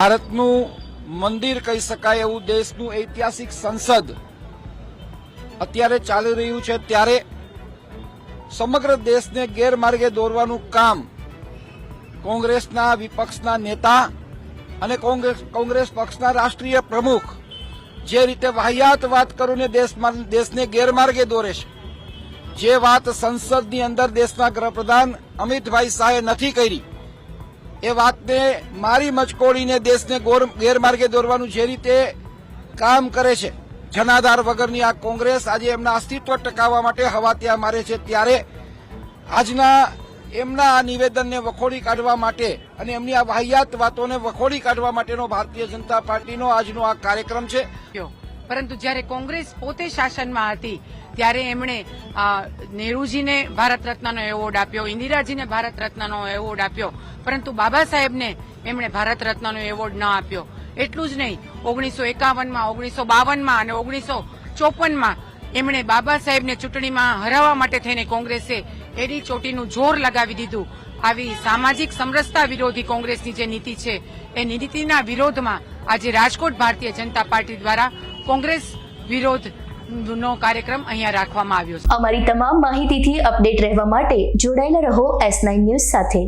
ભારતનું મંદિર કહી શકાય એવું દેશનું ઐતિહાસિક સંસદ અત્યારે ચાલી રહ્યું છે. ત્યારે સમગ્ર દેશને ગેરમાર્ગે દોરવાનું કામ કોંગ્રેસના વિપક્ષના નેતા અને કોંગ્રેસ કોંગ્રેસ પક્ષના રાષ્ટ્રીય પ્રમુખ જે રીતે વાહિયાત વાત કરીને દેશમાં દેશને ગેરમાર્ગે દોરે છે. જે વાત સંસદની અંદર દેશના ગૃહપ્રધાન અમિતભાઈ શાહે નથી કરી એ વાતને મારી મચકોડીને દેશને ગોર- ગેરમાર્ગે દોરવાનું જે રીતે કામ કરે છે. જનાધાર વગરની આ કોંગ્રેસ આજે એમના અસ્તિત્વ ટકાવવા માટે હવા ત્યાં મારે છે ત્યારે આજના એમના આ નિવેદનને વખોડી કાઢવા માટે અને એમની આ વાહિયાત વાતોને વખોડી કાઢવા માટેનો ભારતીય જનતા પાર્ટીનો આજનો આ કાર્યક્રમ છે. પરંતુ જ્યારે કોંગ્રેસ પોતે શાસનમાં હતી, ત્યારે એમણે નહેરુજીને ભારત રત્નનો એવોર્ડ આપ્યો, ઇન્દિરાજીને ભારત રત્નનો એવોર્ડ આપ્યો. પરંતુ બાબા સાહેબને એમણે ભારત રત્નનો એવોર્ડ ન આપ્યો. એટલું જ નહીં, ઓગણીસો એકાવનમાં, ઓગણીસો બાવનમાં અને ઓગણીસો ચોપનમાં એમણે બાબા સાહેબને ચૂંટણીમાં હરાવવા માટે થઈને કોંગ્રેસે એડી ચોટીનું જોર લગાવી દીધું. આવી સામાજિક સમરસતા વિરોધી કોંગ્રેસની જે નીતિ છે, એ નીતિના વિરોધમાં આજે રાજકોટ ભારતીય જનતા પાર્ટી દ્વારા કોંગ્રેસ વિરોધ નો કાર્યક્રમ અહીંયા રાખવામાં આવ્યો છે. અમારી તમામ માહિતીથી અપડેટ રહેવા માટે જોડાયેલા રહો એસ ન્યૂઝ સાથે.